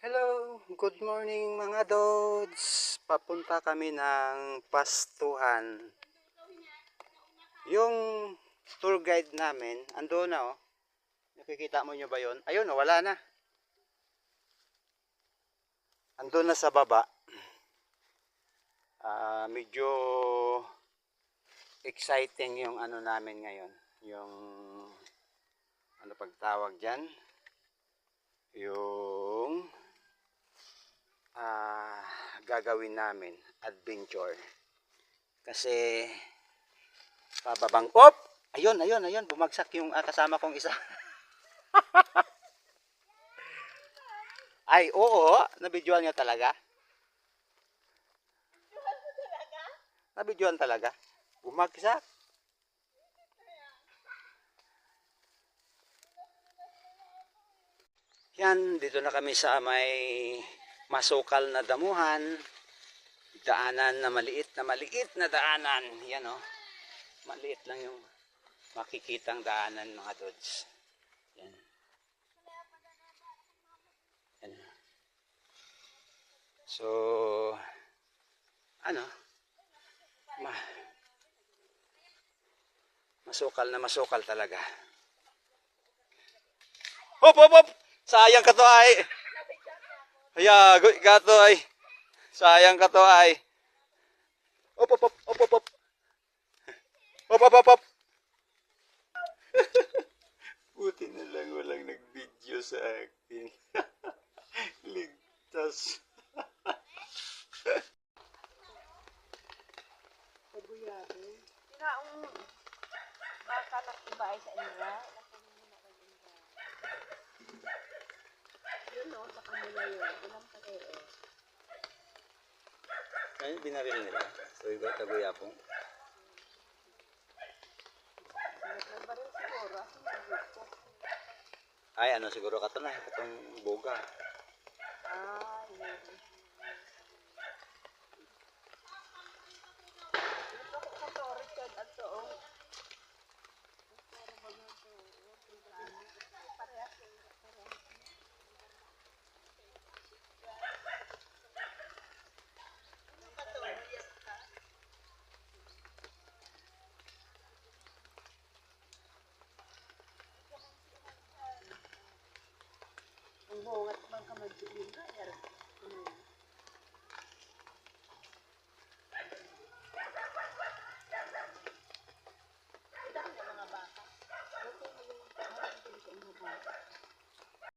Hello, good morning mga dods. Papunta kami ng pastuhan. Yung tour guide namin, ando na oh. Nakikita mo nyo ba yon? Ayun, oh, wala na. Ando na sa baba. Ah, medyo exciting yung ano namin ngayon. Yung ano pagtawag diyan? Yung gagawin namin? Adventure. Kasi pababang op! Ayun ayun ayun. Bumagsak yung ah, kasama kong isa. Ay oo nabidyoan niya talaga. Nabidyoan talaga. Bumagsak. Yan, dito na kami sa may masukal na damuhan. Daanan na maliit na maliit na daanan. Yan o. Maliit lang yung makikitang daanan mga dods. Yan. Yan. So, ano? Ma masukal na masukal talaga. Hop, hop, hop! Sayang ka to ay. Haya, ka to ay. Sayang ka to ay. Hop, hop, hop, hop, hop, hop. Hop, hop, hop, hop. Buti na lang walang nag-video sa akin. Ligtas. Tinaong baka nakibay sa inyo. Yun o, sa kanila yun. Ilang pa kayo. Ano binaril nila? So, iba, nag ko. Ay, ano siguro ka to na, itong boga. Ah, yun. Ito ko sa to, Richard, at to. oh. Parehas yun, parehas. Ano ka to? Yes ka? Ang bungat man ka magdilim ka, yar. Yun?